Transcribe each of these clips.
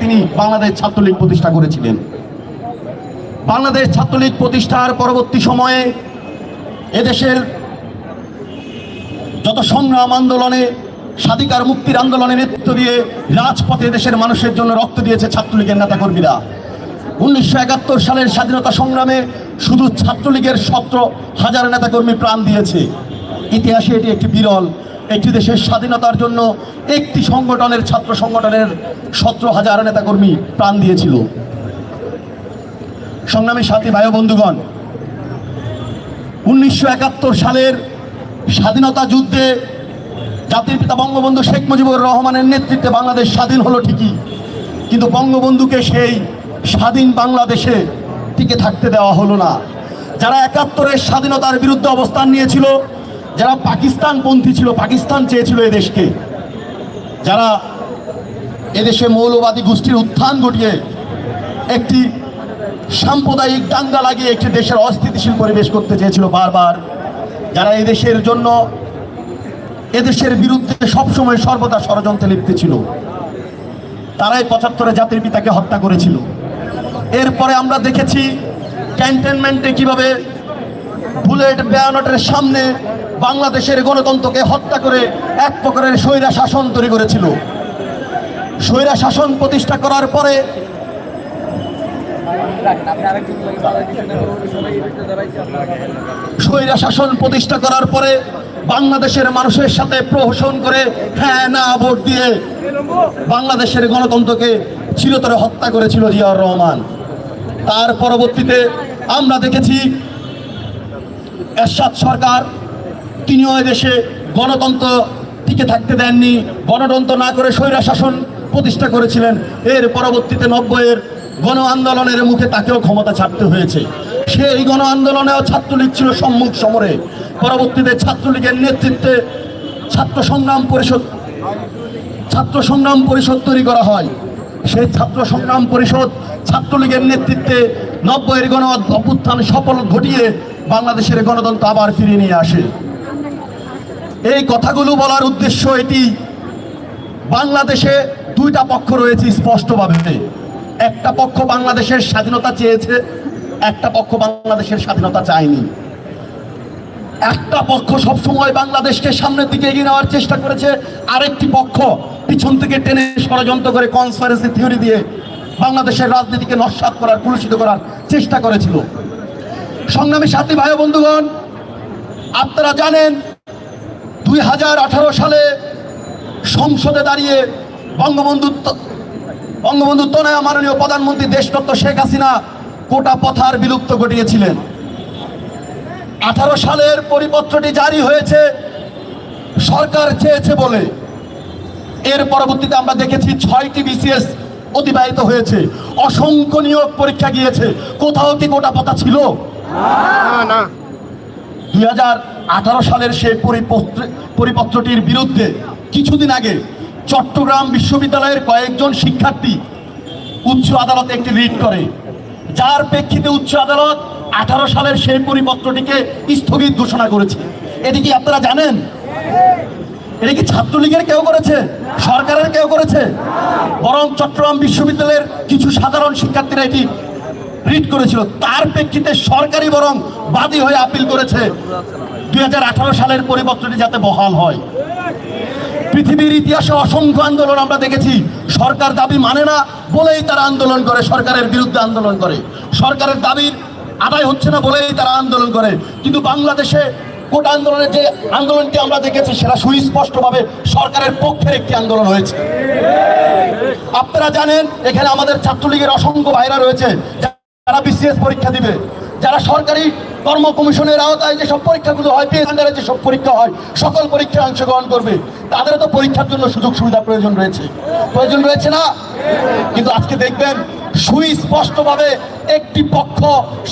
তিনি বাংলাদেশ ছাত্রলীগ প্রতিষ্ঠা করেছিলেন। বাংলাদেশ ছাত্রলীগ প্রতিষ্ঠার পরবর্তী সময়ে এদেশের যত সংগ্রাম আন্দোলনে, স্বাধিকার মুক্তির আন্দোলনে নেতৃত্ব দিয়ে রাজপথে দেশের মানুষের জন্য রক্ত দিয়েছে ছাত্রলীগের নেতাকর্মীরা। উনিশশো একাত্তর সালের স্বাধীনতা সংগ্রামে শুধু ছাত্রলীগের সতেরো হাজার নেতাকর্মী প্রাণ দিয়েছে। ইতিহাসে এটি একটি বিরল একটি দেশের স্বাধীনতার জন্য একটি সংগঠনের, ছাত্র সংগঠনের সতেরো হাজার নেতাকর্মী প্রাণ দিয়েছিল। সংগ্রামী সাথী ভাই বন্ধুগণ, উনিশশো একাত্তর সালের স্বাধীনতা যুদ্ধে জাতির পিতা বঙ্গবন্ধু শেখ মুজিবুর রহমানের নেতৃত্বে বাংলাদেশ স্বাধীন হলো ঠিকই, কিন্তু বঙ্গবন্ধুকে সেই স্বাধীন বাংলাদেশে টিকে থাকতে দেওয়া হলো না। যারা একাত্তরের স্বাধীনতার বিরুদ্ধে অবস্থান নিয়েছিল যারা পাকিস্তানপন্থী ছিল, পাকিস্তান চেয়েছিল এদেশকে, যারা এদেশে মৌলবাদী গোষ্ঠীর উত্থান ঘটিয়ে একটি সাম্প্রদায়িক দাঙ্গা লাগিয়ে একটি দেশের অস্থিতিশীল পরিবেশ করতে চেয়েছিল বারবার, যারা এদেশের জন্য, এদেশের বিরুদ্ধে সবসময় সর্বদা ষড়যন্ত্রে লিপ্ত ছিল। তারাই পঁচাত্তরে জাতির পিতাকে হত্যা করেছিল। এরপরে আমরা দেখেছি ক্যান্টনমেন্টে কীভাবে বুলেট ব্যানটের সামনে বাংলাদেশের গণতন্ত্রকে হত্যা করে এক প্রকারের স্বৈরা শাসন তৈরি করেছিল। স্বৈরা শাসন প্রতিষ্ঠা করার পরে স্বৈরা শাসন প্রতিষ্ঠা করার পরে বাংলাদেশের মানুষের সাথে প্রহসন করে হ্যাঁ না ভোট দিয়ে বাংলাদেশের গণতন্ত্রকে চিরতরে হত্যা করেছিল জিয়াউর রহমান। তার পরবর্তীতে আমরা দেখেছি এরশাদ সরকার তিনিও দেশে গণতন্ত্র টিকে থাকতে দেননি, গণতন্ত্র না করে স্বৈরা শাসন প্রতিষ্ঠা করেছিলেন। এর পরবর্তীতে নব্বইয়ের গণ আন্দোলনের মুখে তাকেও ক্ষমতা ছাড়তে হয়েছে। সেই গণ আন্দোলনেও ছাত্রলীগ ছিল সম্মুখ সমরে। পরবর্তীতে ছাত্রলীগের নেতৃত্বে ছাত্র সংগ্রাম পরিষদ, ছাত্র সংগ্রাম পরিষদ তৈরি করা হয়। সেই ছাত্র সংগ্রাম পরিষদ ছাত্রলীগের নেতৃত্বে নব্বইয়ের গণ অভ্যুত্থান সফল ঘটিয়ে বাংলাদেশের গণতন্ত্র আবার ফিরিয়ে নিয়ে আসে। এই কথাগুলো বলার উদ্দেশ্য এটি। বাংলাদেশে দুইটা পক্ষ রয়েছে স্পষ্টভাবে। একটা পক্ষ বাংলাদেশের স্বাধীনতা চেয়েছে, একটা পক্ষ বাংলাদেশের স্বাধীনতা চায়নি। একটা পক্ষ সবসময় বাংলাদেশকে সামনের দিকে এগিয়ে নেওয়ার চেষ্টা করেছে। আরেকটি পক্ষ পিছন থেকে টেনে ষড়যন্ত্র করে কনসপারেসি থিওরি দিয়ে বাংলাদেশের রাজনীতিকে নস্বাত করার, কুলুষিত করার চেষ্টা করেছিল। সংগ্রামী সাথী ভাই বন্ধুগণ, আপনারা জানেন দুই হাজার আঠারো সালে সংসদে দাঁড়িয়ে বঙ্গবন্ধু বঙ্গবন্ধু তনয়া মাননীয় প্রধানমন্ত্রী দেশরত্ন শেখ হাসিনা কোটা পথার বিলুপ্ত ঘটিয়েছিলেন। আঠারো সালের পরিপত্রটি জারি হয়েছে, সরকার চেয়েছে বলে। এর পরবর্তীতে আমরা দেখেছি ছয়টি বিসিএস অতিবাহিত হয়েছে। অসংখ্য নিয়োগ পরীক্ষা গিয়েছে। কোথাও কি কোটা পথা ছিল? না দুই হাজার আঠারো সালের সেই পরিপত্র পরিপত্রটির বিরুদ্ধে কিছুদিন আগে চট্টগ্রাম বিশ্ববিদ্যালয়ের কয়েকজন শিক্ষার্থী উচ্চ আদালতে একটি রিট করে। যার প্রেক্ষিতে উচ্চ আদালত আঠারো সালের সেই পরিপত্রটিকে স্থগিত ঘোষণা করেছে। এটি কি আপনারা জানেন? এটা কি ছাত্রলীগের কেউ করেছে? সরকারের কেউ করেছে? বরং চট্টগ্রাম বিশ্ববিদ্যালয়ের কিছু সাধারণ শিক্ষার্থীরা এটি রিট করেছিল। তার প্রেক্ষিতে সরকারি বরং বাদী হয়ে আপিল করেছে। দুই সালের পরিবর্তনটি যাতে বহাল হয়। পৃথিবীর ইতিহাসে অসংখ্য আন্দোলন আমরা দেখেছি। সরকার দাবি মানে না বলেই তারা আন্দোলন করে, সরকারের বিরুদ্ধে আন্দোলন করে। সরকারের দাবির আদায় হচ্ছে না বলেই তারা আন্দোলন করে। কিন্তু বাংলাদেশে কোটা আন্দোলনের যে আন্দোলনটি আমরা দেখেছি, সেটা সুস্পষ্টভাবে সরকারের পক্ষের একটি আন্দোলন হয়েছে। আপনারা জানেন, এখানে আমাদের ছাত্রলীগের অসংখ্য ভাইরা রয়েছে। যারা বিসিএস পরীক্ষা দিবে। যারা সরকারি কর্ম কমিশনের আওতায় যেসব পরীক্ষাগুলো হয় পেয়ে যেসব পরীক্ষা হয়, সকল পরীক্ষায় অংশগ্রহণ করবে। তাদেরও তো পরীক্ষার জন্য সুযোগ সুবিধা প্রয়োজন রয়েছে। প্রয়োজন রয়েছে না? কিন্তু আজকে দেখবেন, সুস্পষ্টভাবে একটি পক্ষ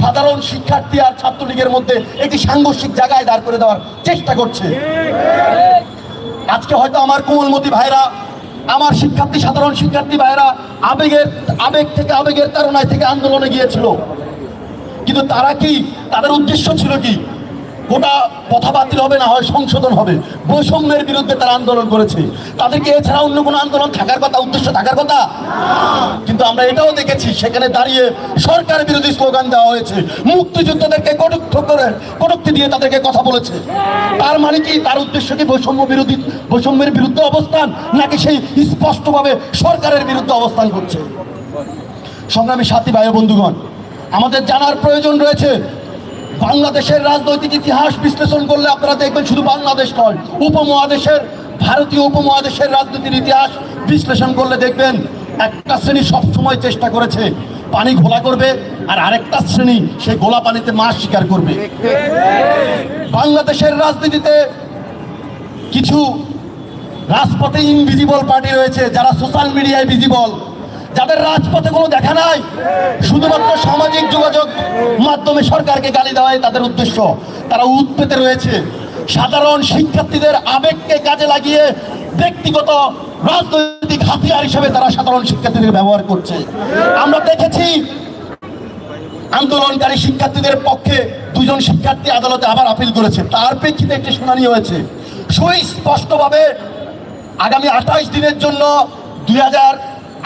সাধারণ শিক্ষার্থী আর ছাত্রলীগের মধ্যে একটি সাংঘর্ষিক জায়গায় দাঁড় করে দেওয়ার চেষ্টা করছে। আজকে হয়তো আমার কোমলমতি ভাইরা আমার শিক্ষার্থী, সাধারণ শিক্ষার্থী ভাইরা আবেগের, আবেগ থেকে, আবেগের তারণায় থেকে আন্দোলনে গিয়েছিল। কিন্তু তারা কি, তাদের উদ্দেশ্য ছিল কি? গোটা কথা বাতিল হবে, না হয় সংশোধন হবে। বৈষম্যের বিরুদ্ধে তারা আন্দোলন করেছে। তাদেরকে এছাড়া অন্য কোনো আন্দোলন থাকার কথা, উদ্দেশ্য থাকার কথা? কিন্তু আমরা এটাও দেখেছি, সেখানে দাঁড়িয়ে সরকার বিরোধী স্লোগান দেওয়া হয়েছে। মুক্তিযুদ্ধদেরকে কটুক্ষ করে, কটুক্তি দিয়ে তাদেরকে কথা বলেছে। তার মানে কি? তার উদ্দেশ্য কি বৈষম্য বিরোধী, বৈষম্যের বিরুদ্ধে অবস্থান, নাকি সেই স্পষ্টভাবে সরকারের বিরুদ্ধে অবস্থান করছে? সংগ্রামী সাথী ভাই বন্ধুগণ, আমাদের জানার প্রয়োজন রয়েছে বাংলাদেশের রাজনৈতিক ইতিহাস বিশ্লেষণ করলে আপনারা দেখবেন শুধু বাংলাদেশ নয়, উপমহাদেশের, ভারতীয় উপমহাদেশের রাজনীতির ইতিহাস বিশ্লেষণ করলে দেখবেন একটা শ্রেণি সবসময় চেষ্টা করেছে, পানি ঘোলা করবে আর আরেকটা শ্রেণি সে গোলা পানিতে মাছ শিকার করবে। বাংলাদেশের রাজনীতিতে কিছু রাজপথে ইনভিজিবল পার্টি রয়েছে, যারা সোশ্যাল মিডিয়ায় ভিজিবল যাদের রাজপথে কোনো দেখা নাই, শুধুমাত্র সামাজিক যোগাযোগ মাধ্যমে সরকারকে গালি দেওয়াই তাদের উদ্দেশ্য। তারা উৎপেতে রয়েছে। সাধারণ শিক্ষার্থীদের আবেগকে কাজে লাগিয়ে ব্যক্তিগত রাজনৈতিক হাতিয়ার হিসেবে তারা সাধারণ শিক্ষার্থীদের ব্যবহার করছে। আমরা দেখেছি আন্দোলনকারী শিক্ষার্থীদের পক্ষে দুজন শিক্ষার্থী আদালতে আবার আপিল করেছে। তার প্রেক্ষিতে একটি শুনানি হয়েছে। সুস্পষ্টভাবে আগামী আঠাশ দিনের জন্য দুই হাজার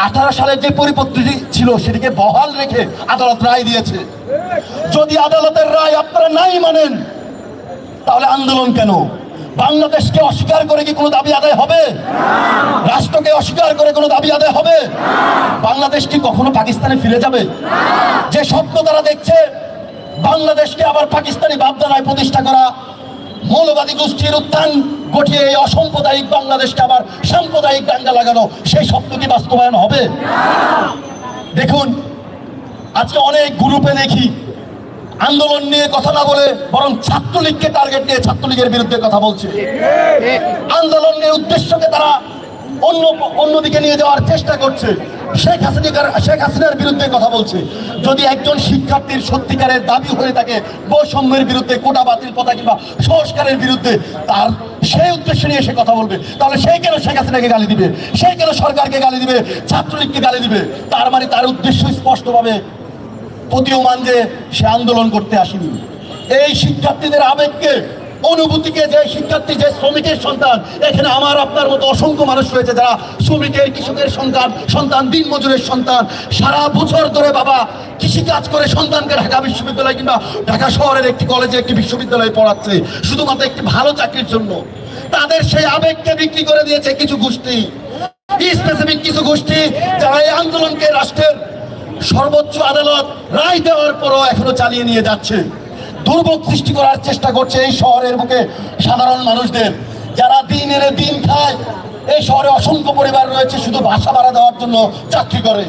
আঠারো সালের যে পরিপত্রটি ছিল, সেটিকে বহাল রেখে আদালত রায় দিয়েছে। যদি আদালতের রায় আপনারা নাই মানেন, তাহলে আন্দোলন কেন? বাংলাদেশকে অস্বীকার করে কি কোনো দাবি আদায় হবে? রাষ্ট্রকে অস্বীকার করে কোনো দাবি আদায় হবে? বাংলাদেশ কি কখনো পাকিস্তানে ফিরে যাবে? যে স্বপ্ন তারা দেখছে, বাংলাদেশকে আবার পাকিস্তানি ভাবধারায় প্রতিষ্ঠা করা মৌলবাদী গোষ্ঠীর উত্থান ঘটিয়ে এই অসাম্প্রদায়িক বাংলাদেশকে আবার সাম্প্রদায়িক দাঙ্গা লাগানো, সেই স্বপ্ন কি বাস্তবায়ন হবে? দেখুন, আজকে অনেক গ্রুপে দেখি আন্দোলন নিয়ে কথা না বলে বরং ছাত্রলীগকে টার্গেট নিয়ে ছাত্রলীগের বিরুদ্ধে কথা বলছে। আন্দোলনের উদ্দেশ্যকে তারা অন্য অন্যদিকে নিয়ে যাওয়ার চেষ্টা করছে। শেখ হাসিনার শেখ হাসিনার বিরুদ্ধে কথা বলছে। যদি একজন শিক্ষার্থীর সত্যিকারের দাবি হয়ে থাকে বৈষম্যের বিরুদ্ধে কোটা বাতিল কথা কিংবা সংস্কারের বিরুদ্ধে, তার সেই উদ্দেশ্য নিয়ে সে কথা বলবে। তাহলে সে কেন শেখ হাসিনাকে গালি দিবে? সে কেন সরকারকে গালি দিবে? ছাত্রলীগকে গালি দিবে? তার মানে তার উদ্দেশ্য স্পষ্টভাবে প্রতীয়মান যে সে আন্দোলন করতে আসেনি। এই শিক্ষার্থীদের আবেগকে অনুভূতিকে যে শিক্ষার্থী, যে শ্রমিকের সন্তান, এখানে আমার, আপনার মতো অসংখ্য মানুষ রয়েছে যারা শ্রমিকের, কৃষকের সন্তান সন্তান দিন মজুরের সন্তান। সারা বছর ধরে বাবা কৃষি কাজ করে সন্তানকে ঢাকা বিশ্ববিদ্যালয় কিংবা ঢাকা শহরের একটি কলেজে, একটি বিশ্ববিদ্যালয়ে পড়াচ্ছে, শুধুমাত্র একটি ভালো চাকরির জন্য। তাদের সেই আবেগকে বিক্রি করে দিয়েছে কিছু গোষ্ঠী। স্পেসিফিক কিছু গোষ্ঠী যারা এই আন্দোলনকে রাষ্ট্রের সর্বোচ্চ আদালত রায় দেওয়ার পরও এখনও চালিয়ে নিয়ে যাচ্ছে। দুর্ভোগ সৃষ্টি করার চেষ্টা করছে এই শহরের বুকে সাধারণ মানুষদের। যারা দিন এনে দিন খায়, এই শহরে অসংখ্য পরিবার রয়েছে, শুধু ভাষা ভাড়া দেওয়ার জন্য চাকরি করে।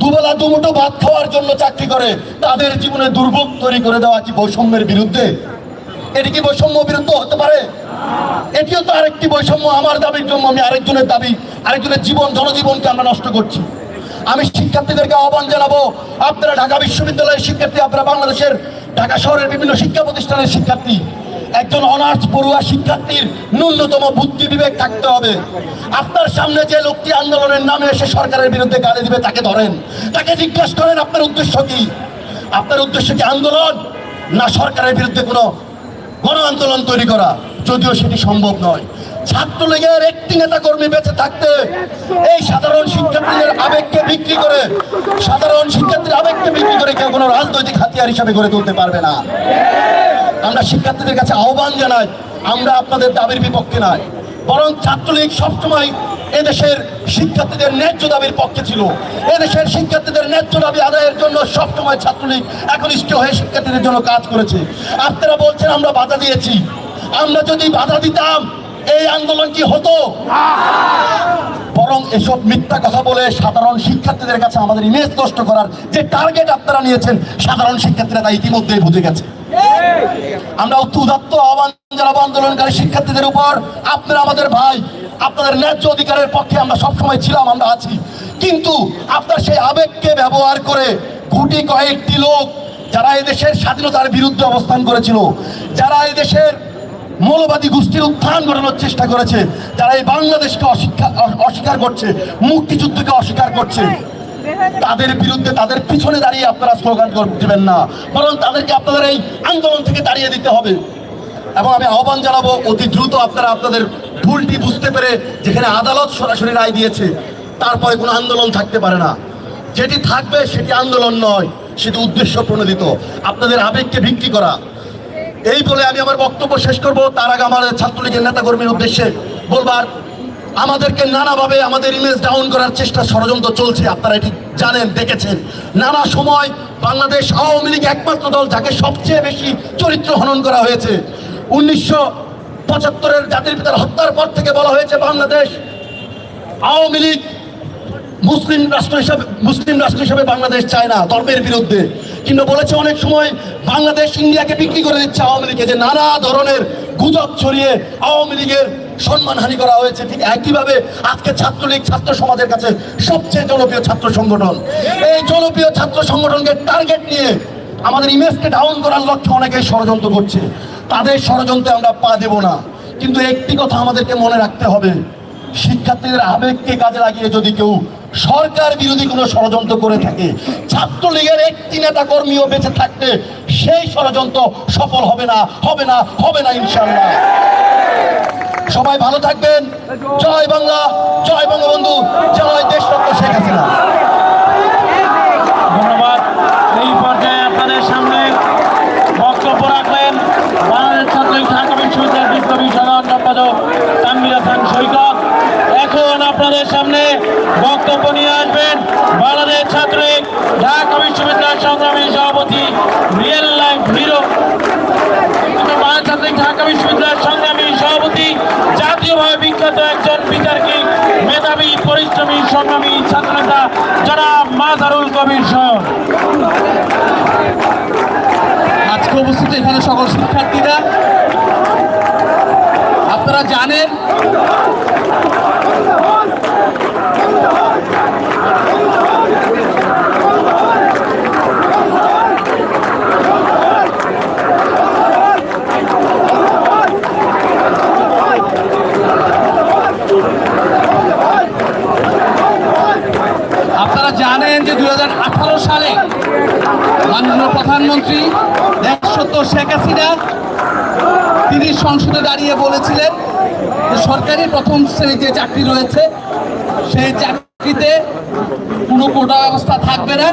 দুবেলা দুমুটো ভাত খাওয়ার জন্য চাকরি করে। তাদের জীবনে দুর্ভোগ তৈরি করে দেওয়া কি বৈষম্যের বিরুদ্ধে? এটি কি বৈষম্য বিরুদ্ধ হতে পারে? এটিও তো আরেকটি বৈষম্য। আমার দাবির জন্য আমি আরেকজনের দাবি, আরেকজনের জীবন, জনজীবনকে আমরা নষ্ট করছি। আমি শিক্ষার্থীদেরকে আহ্বান জানাব, আপনারা ঢাকা বিশ্ববিদ্যালয়ের শিক্ষার্থী, আপনারা বাংলাদেশের ঢাকা শহরের বিভিন্ন শিক্ষা প্রতিষ্ঠানের শিক্ষার্থী, একজন অনার্স পড়ুয়া শিক্ষার্থীর ন্যূনতম বুদ্ধি বিবেক থাকতে হবে। আপনার সামনে যে লোকটি আন্দোলনের নামে এসে সরকারের বিরুদ্ধে গালি দিবে, তাকে ধরেন। তাকে জিজ্ঞেস করেন, আপনার উদ্দেশ্য কি? আপনার উদ্দেশ্য কি আন্দোলন? না সরকারের বিরুদ্ধে কোনো গণ আন্দোলন তৈরি করা? যদিও সেটি সম্ভব নয়। ছাত্রলীগের একটি নেতা কর্মী বেঁচে থাকতে এই সাধারণ শিক্ষার্থীদের আবেগকে বিক্রি করে, সাধারণ শিক্ষার্থীর আবেগকে বিক্রি করে কেউ কোনো রাজনৈতিক হাতিয়ার হিসাবে গড়ে তুলতে পারবে না। আমরা শিক্ষার্থীদের কাছে আহ্বান জানাই, আমরা আপনাদের দাবির বিপক্ষে নয়, বরং ছাত্রলীগ সবসময় এদেশের শিক্ষার্থীদের ন্যায্য দাবির পক্ষে ছিল। এদেশের শিক্ষার্থীদের ন্যায্য দাবি আদায়ের জন্য সবসময় ছাত্রলীগ একনিষ্ঠ হয়ে শিক্ষার্থীদের জন্য কাজ করেছে। আপনারা বলছেন আমরা বাধা দিয়েছি। আমরা যদি বাধা দিতাম এই আন্দোলন কি হতো? বরং এসব মিথ্যা কথা বলে সাধারণ শিক্ষার্থীদের কাছে আমাদের ইমেজ নষ্ট করার যে টার্গেট আপনারা নিয়েছেন, সাধারণ শিক্ষার্থীরা তা ইতিমধ্যেই বুঝে গেছে। আমরা উদাত্ত আহ্বান জানাব আন্দোলনকারী শিক্ষার্থীদের উপর। আপনারা আমাদের ভাই, আপনাদের ন্যায্য অধিকারের পক্ষে আমরা সবসময় ছিলাম, আমরা আছি। কিন্তু আপনার সেই আবেগকে ব্যবহার করে গুটি কয়েকটি লোক যারা এদেশের স্বাধীনতার বিরুদ্ধে অবস্থান করেছিল, যারা এদেশের মৌলবাদী গোষ্ঠীর উত্থান ঘটানোর চেষ্টা করেছে। যারা এই বাংলাদেশকে অস্বীকার অস্বীকার করছে, মুক্তিযুদ্ধকে অস্বীকার করছে, তাদের বিরুদ্ধে, তাদের পিছনে দাঁড়িয়ে আপনারা স্লোগান দেবেন না। বরং তাদেরকে আপনাদের এই আন্দোলন থেকে দাঁড়িয়ে দিতে হবে। এবং আমি আহ্বান জানাব, অতি দ্রুত আপনারা আপনাদের ভুলটি বুঝতে পেরে যেখানে আদালত সরাসরি রায় দিয়েছে, তারপরে কোনো আন্দোলন থাকতে পারে না। যেটি থাকবে সেটি আন্দোলন নয়, সেটি উদ্দেশ্য প্রণোদিত। আপনাদের আবেগকে ভিত্তি করা এই বলে আমি আমার বক্তব্য শেষ করব। তার আগে আমাদের ছাত্রলীগের নেতাকর্মীর উদ্দেশ্যে বলবার, আমাদেরকে নানাভাবে আমাদের ইমেজ ডাউন করার চেষ্টা ষড়যন্ত্র চলছে, আপনারা এটি জানেন, দেখেছেন। নানা সময় বাংলাদেশ আওয়ামী লীগ একমাত্র দল যাকে সবচেয়ে বেশি চরিত্র হনন করা হয়েছে। উনিশশো পঁচাত্তরের জাতির পিতার হত্যার পর থেকে বলা হয়েছে, বাংলাদেশ আওয়ামী লীগ মুসলিম রাষ্ট্র হিসাবে মুসলিম রাষ্ট্র হিসাবে বাংলাদেশ চায় না ধর্মের বিরুদ্ধে। কিন্তু বলেছে অনেক সময় বাংলাদেশ ইন্ডিয়াকে বিক্রি করে দিচ্ছে আওয়ামী লীগকে যে নানা ধরনের গুজব ছড়িয়ে আওয়ামী লীগের সম্মানহানি করা হয়েছে। ঠিক একইভাবে আজকে ছাত্রলীগ ছাত্র সমাজের কাছে সবচেয়ে জনপ্রিয় ছাত্র সংগঠন। এই জনপ্রিয় ছাত্র সংগঠনকে টার্গেট নিয়ে আমাদের ইমেজকে ডাউন করার লক্ষ্যে অনেকেই ষড়যন্ত্র করছে। তাদের ষড়যন্ত্রে আমরা পা দেব না। কিন্তু একটি কথা আমাদেরকে মনে রাখতে হবে শিক্ষার্থীদের আবেগকে কাজে লাগিয়ে যদি কেউ সরকার বিরোধী কোনো ষড়যন্ত্র করে থাকে, ছাত্রলীগের একটি নেতা কর্মীও বেঁচে থাকতে সেই ষড়যন্ত্র সফল হবে না হবে না হবে না ইনশাল্লাহ সবাই ভালো থাকবেন। জয় বাংলা, জয় বঙ্গবন্ধু, জয় দেশরত্ন শেখ হাসিনা। আপনাদের সামনে বক্তব্য নিয়ে আসবেন বাংলাদেশ ছাত্রলীগ ঢাকা বিশ্ববিদ্যালয়ের সংগ্রামী সভাপতি real life hero. Chhatra League Dhaka বিশ্ববিদ্যালয়ের সংগ্রামী সভাপতি, জাতীয়ভাবে বিখ্যাত একজন বিতার্কিক মেধাবী, পরিশ্রমী, সংগ্রামী ছাত্রনেতা জনাব মাজারুল কবির সহ। আজকে উপস্থিত এখানে সকল শিক্ষার্থীরা, আপনারা জানেন আপনারা জানেন যে দুই সালে মাননীয় প্রধানমন্ত্রী দেশসত্য শেখ হাসিনা, তিনি সংসদে দাঁড়িয়ে বলেছিলেন যে সরকারি প্রথম শ্রেণির যে চাকরি রয়েছে, সেই চাকরিতে কোনো কোটা ব্যবস্থা থাকবে না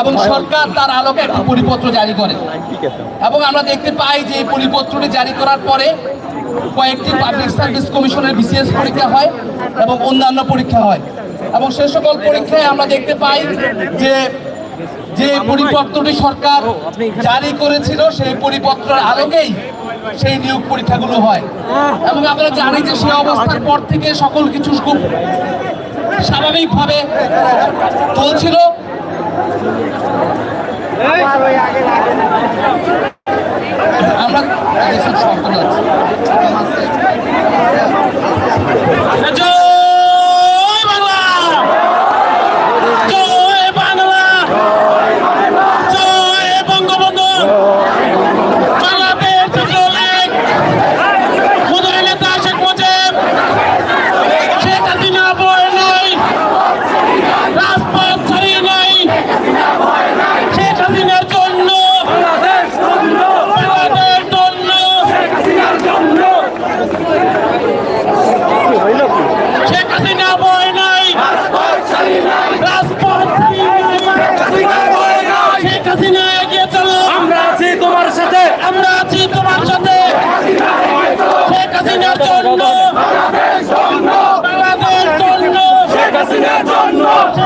এবং সরকার তার আলোকে একটি পরিপত্র জারি করে। এবং আমরা দেখতে পাই যে এই পরিপত্রটি জারি করার পরে কয়েকটি পাবলিক সার্ভিস কমিশনের বিসিএস পরীক্ষা হয় এবং অন্যান্য পরীক্ষা হয়। এবং সে সকল পরীক্ষায় আমরা দেখতে পাই যে যে পরিপত্রটি সরকার জারি করেছিল সেই পরিপত্রের আলোকেই সেই নিয়োগ পরীক্ষাগুলো হয়। এবং আমরা জানি যে সেই অবস্থার পর থেকে সকল কিছু খুব স্বাভাবিকভাবে চলছিল। আমরা সরকার আছে জয় বাংলা জয় বাংলা জয় বঙ্গবন্ধু বাংলাদেশ ছাত্রলীগ মুদুরি নেতা শেখ মুজিব শেখ হাসিনা বয় নাই রাজপথ ছাড়িয়ে নাই শেখ হাসিনার জন্য বাংলাদেশ জন্য শেখ হাসিনা বয় নাই রাজপথ ছাড়িয়ে নাই শেখ হাসিনা এগিয়ে চলো আমরা আছি তোমার সাথে আমরা আছি তোমার সাথে শেখ হাসিনার জন্য বাংলাদেশ জন্য শেখ হাসিনার জন্য শেখ হাসিনা বয় নাই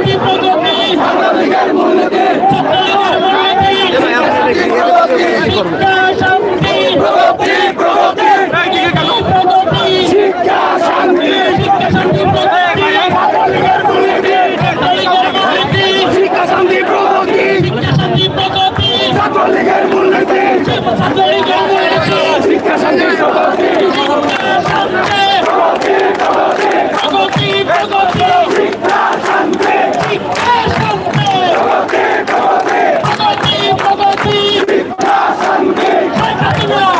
শিক্ষা শান্তি ছাত্রলীগের মূলনীতি ছাত্রলীগের মূলনীতি প্রগতি শিক্ষা শান্তি প্রগতি প্রগতি প্রগতি শিক্ষা শান্তি শিক্ষা শান্তি প্রগতি ছাত্রলীগের মূলনীতি ছাত্রলীগের মূলনীতি শিক্ষা শান্তি প্রগতি শিক্ষা শান্তি প্রগতি ছাত্রলীগের মূলনীতি ছাত্রলীগের মূলনীতি শিক্ষা শান্তি প্রগতি শিক্ষা শান্তি প্রগতি প্রগতি প্রগতি প্রগতি শিক্ষা শান্তি শিক্ষা শান্তি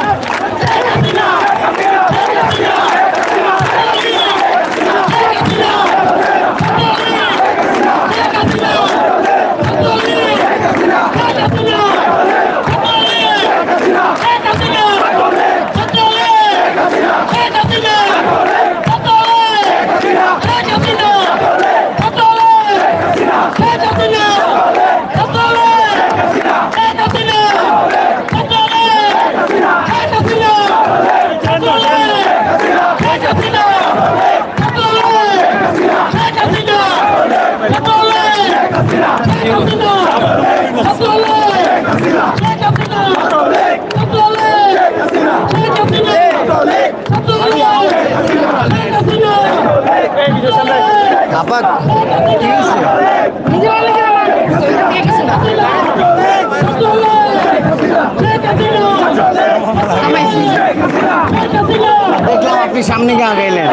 শেখ হাসিনা ছাত্রলে শেখ হাসিনা ছাত্রলে শেখ হাসিনা ছাত্রলে শেখ হাসিনা ছাত্রলে শেখ হাসিনা ছাত্রলে শেখ হাসিনা ছাত্রলে শেখ হাসিনা ছাত্রলে শেখ হাসিনা আপাক কি হয়েছে দেখলাম আপনি সামনে গিয়ে গেলেন